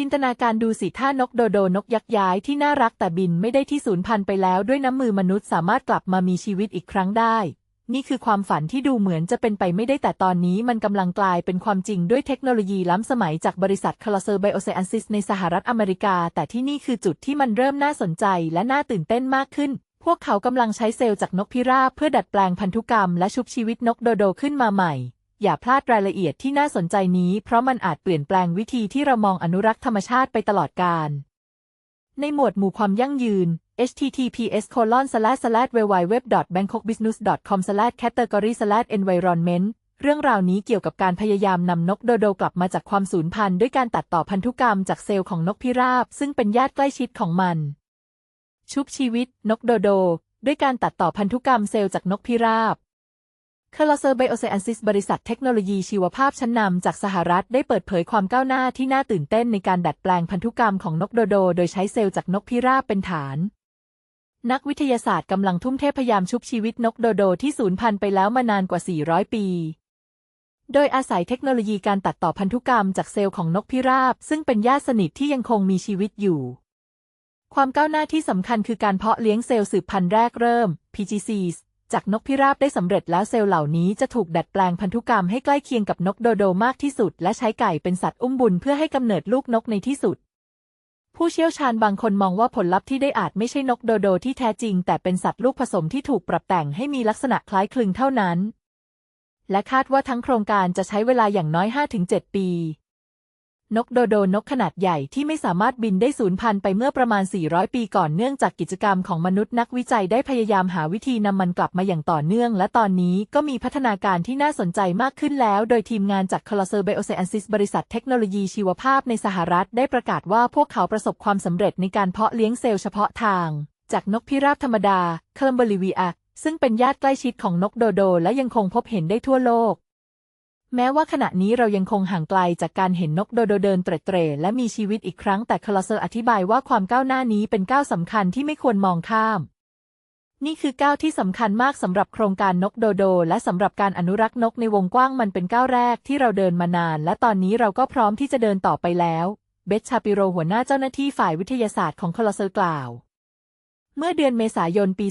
จินตนาการดูสิถ้านกโดโดนกยักษ์ย้ายที่น่ารักแต่บินไม่ได้ที่สูญพันธุ์ไปแล้วด้วยน้ำมือมนุษย์สามารถกลับมามีชีวิตอีกครั้งได้ นี่คือความฝันที่ดูเหมือนจะเป็นไปไม่ได้แต่ตอนนี้มันกำลังกลายเป็นความจริงด้วยเทคโนโลยีล้ำสมัยจากบริษัท c o l o s s e r Biosensis ในสหรัฐอเมริกา แต่ที่นี่คือจุดที่มันเริ่มน่าสนใจและน่าตื่นเต้นมากขึ้นพวกเขากำลังใช้เซลล์จากนกพิราบเพื่อดัดแปลงพันธุกรรมและชุบชีวิตนกโดโดขึ้นมาใหม่ อย่าพลาดรายละเอียดที่น่าสนใจนี้ เพราะมันอาจเปลี่ยนแปลงวิธีที่เรามองอนุรักษ์ธรรมชาติไปตลอดกาลในหมวดหมู่ความยั่งยืน https colon slash slash www bangkokbusiness com slash category slash environment เรื่องราวนี้เกี่ยวกับการพยายามนำนกโดโดกลับมาจากความสูญพันธุ์ด้วยการตัดต่อพันธุกรรมจากเซลล์ของนกพิราบ ซึ่งเป็นญาติใกล้ชิดของมัน ชุบชีวิต นกโดโด ด้วยการตัดต่อพันธุกรรมเซลล์จากนกพิราบ c o l o s s e r Biosensis บริษัทเทคโนโลยีชีวภาพชั้นนำจากสหรัฐได้เปิดเผยความก้าวหน้าที่น่าตื่นเต้นในการดัดแปลงพันธุกรรมของนกโดโด โดยใช้เซลล์จากนกพิราบเป็นฐาน นักวิทยาศาสตร์กำลังทุ่มเทพยายามชุบชีวิตนกโดโดที่สูญพันธุ์ไปแล้วมานานกว่า 400 ปี โดยอาศัยเทคโนโลยีการตัดต่อพันธุกรรมจากเซลล์ของนกพิราบ ซึ่งเป็นญาติสนิทที่ยังคงมีชีวิตอยู่ความก้าวหน้าที่สำคัญคือการเพาะเลี้ยงเซลล์สืบพันธุ์แรกเริ่ม PGCs จากนกพิราบได้สำเร็จแล้วเซลล์เหล่านี้จะถูกดัดแปลงพันธุกรรมให้ใกล้เคียงกับนกโดโดมากที่สุด และใช้ไก่เป็นสัตว์อุ้มบุญเพื่อให้กำเนิดลูกนกในที่สุด ผู้เชี่ยวชาญบางคนมองว่าผลลัพธ์ที่ได้อาจไม่ใช่นกโดโดที่แท้จริง แต่เป็นสัตว์ลูกผสมที่ถูกปรับแต่งให้มีลักษณะคล้ายคลึงเท่านั้น และคาดว่าทั้งโครงการจะใช้เวลาอย่างน้อย 5-7 ปี นกโดโดนกขนาดใหญ่ที่ไม่สามารถบินได้สูญพันธุ์ไปเมื่อประมาณ 400 ปีก่อนเนื่องจากกิจกรรมของมนุษย์นักวิจัยได้พยายามหาวิธีนำมันกลับมาอย่างต่อเนื่อง และตอนนี้ก็มีพัฒนาการที่น่าสนใจมากขึ้นแล้ว โดยทีมงานจาก c o l o s s e r Biosensis บริษัทเทคโนโลยีชีวภาพในสหรัฐได้ประกาศว่าพวกเขาประสบความสำเร็จในการเพาะเลี้ยงเซลล์เฉพาะทาง จากนกพิราบธรรมดา เคลมเบลิวีอาซึ่งเป็นญาติใกล้ชิดของนกโดโด และยังคงพบเห็นได้ทั่วโลก แม้ว่าขณะนี้เรายังคงห่างไกลจากการเห็นนกโดโดเดินเตร่และมีชีวิตอีกครั้งแต่คลอเซอร์อธิบายว่าความก้าวหน้านี้เป็นก้าวสำคัญที่ไม่ควรมองข้าม นี่คือก้าวที่สำคัญมากสำหรับโครงการนกโดโด และสำหรับการอนุรักษ์นกในวงกว้างมันเป็นก้าวแรกที่เราเดินมานาน และตอนนี้เราก็พร้อมที่จะเดินต่อไปแล้ว เบสชาปิโรหัวหน้าเจ้าหน้าที่ฝ่ายวิทยาศาสตร์ของคลอเซอร์กล่าว เมื่อเดือนเมษายนปี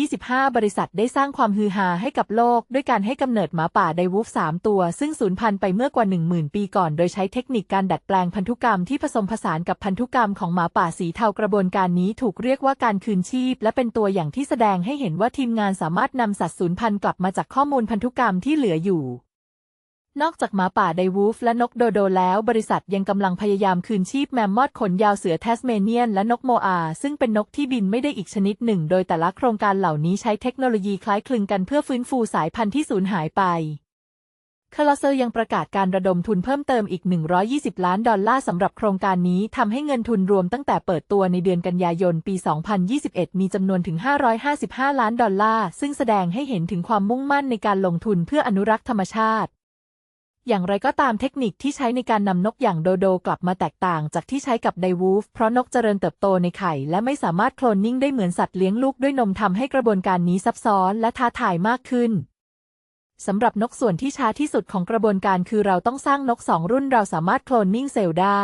2025 บริษัทได้สร้างความฮือฮาให้กับโลก ด้วยการให้กำเนิดหมาป่าไดวูฟ3 ตัว ซึ่งสูญพันธุ์ไปเมื่อกว่า 10,000 ปีก่อน โดยใช้เทคนิคการดัดแปลงพันธุกรรมที่ผสมผสานกับพันธุกรรมของหมาป่าสีเทากระบวนการนี้ถูกเรียกว่าการคืนชีพ และเป็นตัวอย่างที่แสดงให้เห็นว่าทีมงานสามารถนำสัตว์สูญพันธุ์กลับมาจากข้อมูลพันธุกรรมที่เหลืออยู่ นอกจากหมาป่าไดวูฟและนกโดโดแล้วบริษัทยังกำลังพยายามคืนชีพแมมมอธขนยาวเสือแทสเมเนียนและนกโมอา ซึ่งเป็นนกที่บินไม่ได้อีกชนิดหนึ่ง โดยแต่ละโครงการเหล่านี้ใช้เทคโนโลยีคล้ายคลึงกันเพื่อฟื้นฟูสายพันธุ์ที่สูญหายไปคาร์ลเซอร์ยังประกาศการระดมทุนเพิ่มเติมอีก 120 ล้านดอลลาร์สำหรับโครงการนี้ทำให้เงินทุนรวมตั้งแต่เปิดตัวในเดือนกันยายนปี 2021 มีจำนวนถึง 555 ล้านดอลลาร์ ซึ่งแสดงให้เห็นถึงความมุ่งมั่นในการลงทุนเพื่ออนุรักษ์ธรรมชาติ อย่างไรก็ตามเทคนิคที่ใช้ในการนำนกอย่างโดโดกลับมาแตกต่างจากที่ใช้กับไดวูฟเพราะนกเจริญเติบโตในไข่ และไม่สามารถโคลนนิ่งได้เหมือนสัตว์เลี้ยงลูกด้วยนมทำให้กระบวนการนี้ซับซ้อนและท้าทายมากขึ้นสำหรับนกส่วนที่ช้าที่สุดของกระบวนการคือเราต้องสร้างนกสองรุ่นเราสามารถโคลนนิ่งเซลล์ได้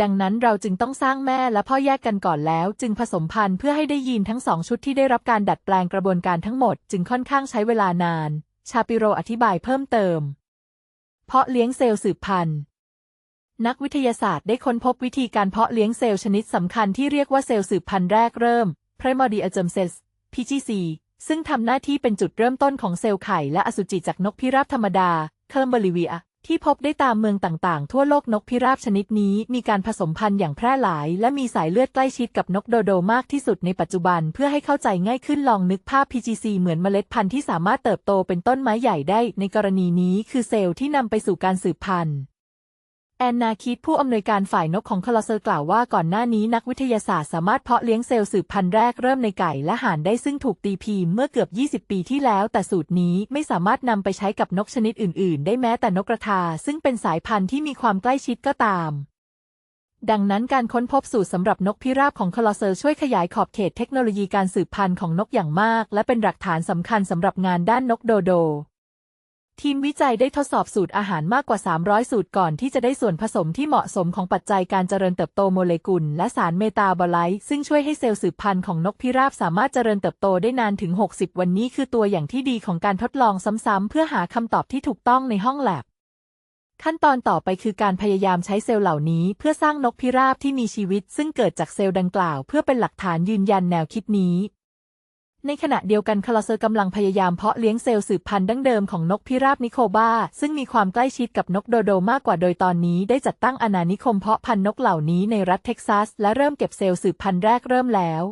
ดังนั้นเราจึงต้องสร้างแม่และพ่อแยกกันก่อนแล้ว จึงผสมพันธุ์เพื่อให้ได้ยีนทั้งสองชุดที่ได้รับการดัดแปลงกระบวนการทั้งหมด จึงค่อนข้างใช้เวลานาน ชาปิโรอธิบายเพิ่มเติม เพาะเลี้ยงเซลล์สืบพันธุ์ นักวิทยาศาสตร์ได้ค้นพบวิธีการเพาะเลี้ยงเซลล์ชนิดสำคัญที่เรียกว่าเซลล์สืบพันธุ์แรกเริ่ม primordial germ cells PGC ซึ่งทำหน้าที่เป็นจุดเริ่มต้นของเซลล์ไข่และอสุจิจากนกพิราบธรรมดาเคอร์เบลิวีย ที่พบได้ตามเมืองต่างๆ ทั่วโลกนกพิราบชนิดนี้มีการผสมพันธุ์อย่างแพร่หลาย และมีสายเลือดใกล้ชิดกับนกโดโดมากที่สุดในปัจจุบันเพื่อให้เข้าใจง่ายขึ้นลองนึกภาพ PGC เหมือนเมล็ดพันธุ์ที่สามารถเติบโตเป็นต้นไม้ใหญ่ได้ ในกรณีนี้คือเซลล์ที่นำไปสู่การสืบพันธุ์ แอนนาคิดผู้อำนวยการฝ่ายนกของคลอเซอร์กล่าวว่าก่อนหน้านี้นักวิทยาศาสตร์สามารถเพาะเลี้ยงเซลล์สืบพันธุ์แรกเริ่มในไก่และห่านได้ซึ่งถูกตีพิมพ์เมื่อเกือบ 20 ปีที่แล้ว แต่สูตรนี้ไม่สามารถนำไปใช้กับนกชนิดอื่น ๆ ได้แม้แต่นกกระทา ซึ่งเป็นสายพันธุ์ที่มีความใกล้ชิดก็ตาม ดังนั้นการค้นพบสูตรสำหรับนกพิราบของคลอเซอร์ช่วยขยายขอบเขตเทคโนโลยีการสืบพันธุ์ของนกอย่างมาก และเป็นหลักฐานสำคัญสำหรับงานด้านนกโดโด ทีมวิจัยได้ทดสอบสูตรอาหารมากกว่า 300 สูตรก่อนที่จะได้ส่วนผสมที่เหมาะสมของปัจจัยการเจริญเติบโตโมเลกุล และสารเมตาบอไลต์ซึ่งช่วยให้เซลล์สืบพันธุ์ของนกพิราบสามารถเจริญเติบโตได้นานถึง 60 วันนี้คือตัวอย่างที่ดีของการทดลองซ้ำๆเพื่อหาคำตอบที่ถูกต้องในห้องแลบขั้นตอนต่อไปคือการพยายามใช้เซลล์เหล่านี้เพื่อสร้างนกพิราบที่มีชีวิต ซึ่งเกิดจากเซลล์ดังกล่าว เพื่อเป็นหลักฐานยืนยันแนวคิดนี้ ในขณะเดียวกันคาลาเซอร์กำลังพยายามเพาะเลี้ยงเซลล์สืบพันธุ์ดั้งเดิมของนกพิราบนิโคบาซึ่งมีความใกล้ชิดกับนกโดโดมากกว่าโดยตอนนี้ได้จัดตั้งอาณานิคมเพาะพันธุ์นกเหล่านี้ในรัฐเท็กซัส และเริ่มเก็บเซลล์สืบพันธุ์แรกเริ่มแล้ว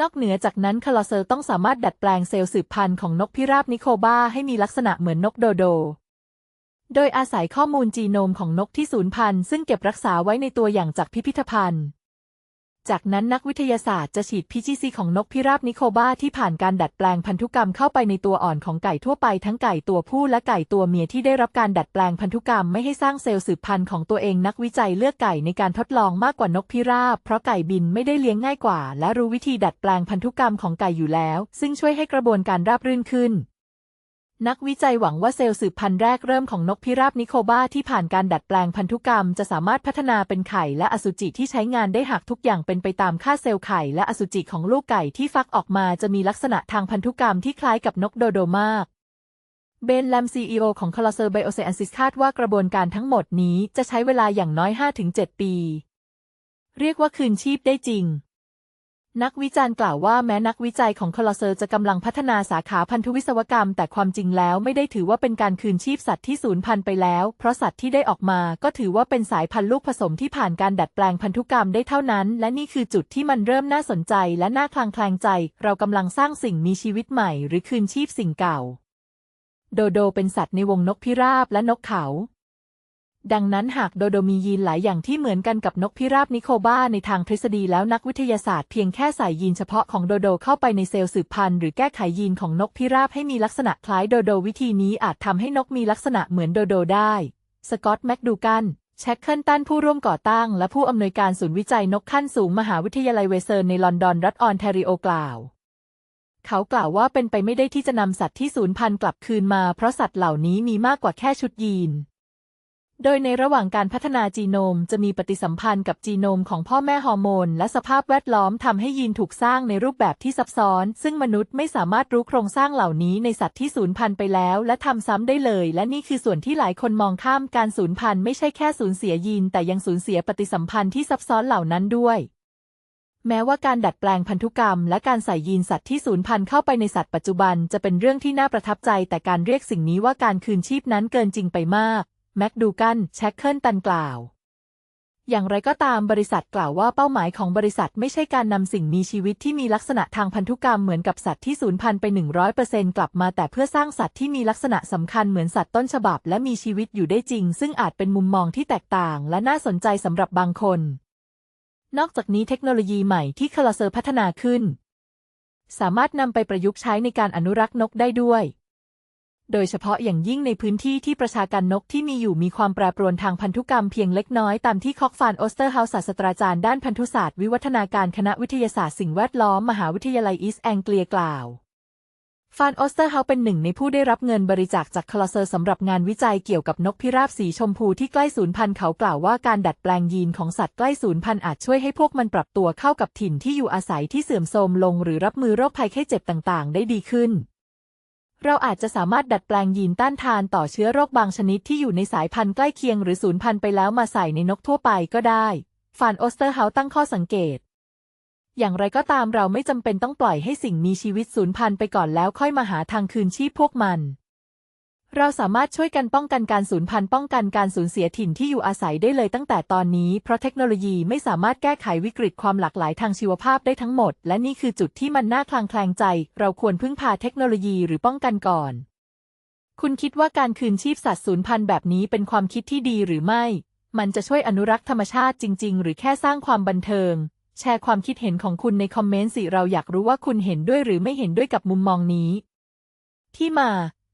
นอกเหนือจากนั้นคาลาเซอร์ต้องสามารถดัดแปลงเซลล์สืบพันธุ์ของนกพิราบนิโคบาให้มีลักษณะเหมือนนกโดโดโดยอาศัยข้อมูลจีโนมของนกที่สูญพันธุ์ซึ่งเก็บรักษาไว้ในตัวอย่างจากพิพิธภัณฑ์ จากนั้นนักวิทยาศาสตร์จะฉีดพิจิซีของนกพิราบนิโคบาที่ผ่านการดัดแปลงพันธุกรรมเข้าไปในตัวอ่อนของไก่ทั่วไปทั้งไก่ตัวผู้และไก่ตัวเมียที่ได้รับการดัดแปลงพันธุกรรมไม่ให้สร้างเซลล์สืบพันธุ์ของตัวเองนักวิจัยเลือกไก่ในการทดลองมากกว่านกพิราบ เพราะไก่บินไม่ได้เลี้ยงง่ายกว่า และรู้วิธีดัดแปลงพันธุกรรมของไก่อยู่แล้ว ซึ่งช่วยให้กระบวนการราบรื่นขึ้น นักวิจัยหวังว่าเซลล์สืบพันธุ์แรกเริ่มของนกพิราบนิโคบาที่ผ่านการดัดแปลงพันธุกรรมจะสามารถพัฒนาเป็นไข่และอสุจิที่ใช้งานได้หากทุกอย่างเป็นไปตามค่าเซลล์ไข่และอสุจิของลูกไก่ที่ฟักออกมาจะมีลักษณะทางพันธุกรรมที่คล้ายกับนกโดโดมาก เบนแลมซีอของคาลาเซอร์ไบโอเซอันซิสคาดว่ากระบวนการทั้งหมดนี้จะใช้เวลาอย่างน้อย 5-7 ปี เรียกว่าคืนชีพได้จริง นักวิจารณ์กล่าวว่าแม้นักวิจัยของคลอเซอร์จะกำลังพัฒนาสาขาพันธุวิศวกรรม แต่ความจริงแล้วไม่ได้ถือว่าเป็นการคืนชีพสัตว์ที่สูญพันธุ์ไปแล้ว เพราะสัตว์ที่ได้ออกมาก็ถือว่าเป็นสายพันธุ์ลูกผสมที่ผ่านการดัดแปลงพันธุกรรมได้เท่านั้น และนี่คือจุดที่มันเริ่มน่าสนใจและน่าคลางแคลงใจ เรากำลังสร้างสิ่งมีชีวิตใหม่ หรือคืนชีพสิ่งเก่า โดโดเป็นสัตว์ในวงนกพิราบและนกเขา ดังนั้นหากโดโดมียีนหลายอย่างที่เหมือนกันกับนกพิราบนิโคบ้าในทางทฤษฎีแล้วนักวิทยาศาสตร์เพียงแค่ใส่ยีนเฉพาะของโดโดเข้าไปในเซลล์สืบพันธุ์หรือแก้ไขยีนของนกพิราบให้มีลักษณะคล้ายโดโดวิธีนี้อาจทำให้นกมีลักษณะเหมือนโดโดได้ สกอตแมคดูกันแช็คเคิลตันผู้ร่วมก่อตั้งและผู้อำนวยการศูนย์วิจัยนกขั้นสูงมหาวิทยาลัยเวเซอร์ในลอนดอนรัฐออนแทรีโอกล่าว เขากล่าวว่าเป็นไปไม่ได้ที่จะนำสัตว์ที่สูญพันธุ์กลับคืนมาเพราะสัตว์เหล่านี้มีมากกว่าแค่ชุดยีน โดยในระหว่างการพัฒนาจีโนมจะมีปฏิสัมพันธ์กับจีโนมของพ่อแม่ฮอร์โมน และสภาพแวดล้อมทำให้ยีนถูกสร้างในรูปแบบที่ซับซ้อน ซึ่งมนุษย์ไม่สามารถรู้โครงสร้างเหล่านี้ในสัตว์ที่สูญพันธุ์ไปแล้ว และทำซ้ำได้เลย และนี่คือส่วนที่หลายคนมองข้ามการสูญพันธุ์ไม่ใช่แค่สูญเสียยีน แต่ยังสูญเสียปฏิสัมพันธ์ที่ซับซ้อนเหล่านั้นด้วยแม้ว่าการดัดแปลงพันธุกรรม และการใส่ยีนสัตว์ที่สูญพันธุ์เข้าไปในสัตว์ปัจจุบันจะเป็นเรื่องที่น่าประทับใจ แต่การเรียกสิ่งนี้ว่าการคืนชีพนั้นเกินจริงไปมาก แม็กดูกันแช็คเคิลตันกล่าว อย่างไรก็ตามบริษัทกล่าวว่าเป้าหมายของบริษัทไม่ใช่การนำสิ่งมีชีวิตที่มีลักษณะทางพันธุกรรมเหมือนกับสัตว์ที่สูญพันธุ์ไป 100%กลับมาแต่เพื่อสร้างสัตว์ที่มีลักษณะสำคัญเหมือนสัตว์ต้นฉบับและมีชีวิตอยู่ได้จริง ซึ่งอาจเป็นมุมมองที่แตกต่าง และน่าสนใจสำหรับบางคน นอกจากนี้เทคโนโลยีใหม่ที่คลาเซอร์พัฒนาขึ้น สามารถนำไปประยุกต์ใช้ในการอนุรักษ์นกได้ด้วย โดยเฉพาะอย่างยิ่งในพื้นที่ที่ประชากรนกที่มีอยู่มีความแปรปรวนทางพันธุกรรมเพียงเล็กน้อยตามที่คอกฟานโอสเตอร์เฮาส์ศาสตราจารย์ด้านพันธุศาสตร์วิวัฒนาการคณะวิทยาศาสตร์สิ่งแวดล้อมมหาวิทยาลัยอีสแองเกลียกล่าวฟานออสเตอร์เฮาเป็นหนึ่งในผู้ได้รับเงินบริจาคจากคลาเซอร์สำหรับงานวิจัยเกี่ยวกับนกพิราบสีชมพูที่ใกล้สูญพันธุ์เขากล่าวว่าการดัดแปลงยีนของสัตว์ใกล้สูญพันธุ์อาจช่วยให้พวกมันปรับตัวเข้ากับถิ่นที่อยู่อาศัยที่เสื่อมโทรมลงหรือรับมือโรคภัยไข้เจ็บต่างๆ ได้ดีขึ้น เราอาจจะสามารถดัดแปลงยีนต้านทานต่อเชื้อโรคบางชนิดที่อยู่ในสายพันธุ์ใกล้เคียงหรือสูญพันธุ์ไปแล้วมาใส่ในนกทั่วไปก็ได้ ฟานออสเตอร์เฮาตั้งข้อสังเกต อย่างไรก็ตามเราไม่จำเป็นต้องปล่อยให้สิ่งมีชีวิตสูญพันธุ์ไปก่อนแล้วค่อยมาหาทางคืนชีพพวกมัน เราสามารถช่วยกันป้องกันการสูญพันธุ์ป้องกันการสูญเสียถิ่นที่อยู่อาศัยได้เลยตั้งแต่ตอนนี้ เพราะเทคโนโลยีไม่สามารถแก้ไขวิกฤตความหลากหลายทางชีวภาพได้ทั้งหมด และนี่คือจุดที่มันน่าคลางแคลงใจ เราควรพึ่งพาเทคโนโลยีหรือป้องกันก่อน คุณคิดว่าการคืนชีพสัตว์สูญพันธุ์แบบนี้เป็นความคิดที่ดีหรือไม่ มันจะช่วยอนุรักษ์ธรรมชาติจริง ๆ หรือแค่สร้างความบันเทิง แชร์ความคิดเห็นของคุณในคอมเมนต์สิเราอยากรู้ว่าคุณเห็นด้วยหรือไม่เห็นด้วยกับมุมมองนี้ ที่มา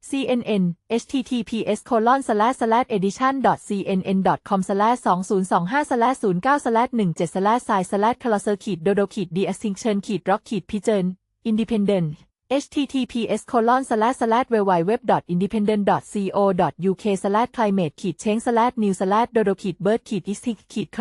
CNN https colon slash slash edition cnn com slash 2025 slash 09 slash 17 slash sci slash closer ขีด dodo ขีด de extinction ขีด rock ขีด pigeon independent https colon slash slash www independent co uk slash climate ขีดเช้ง slash new slash dodo ขีด bird ขีด is ขีด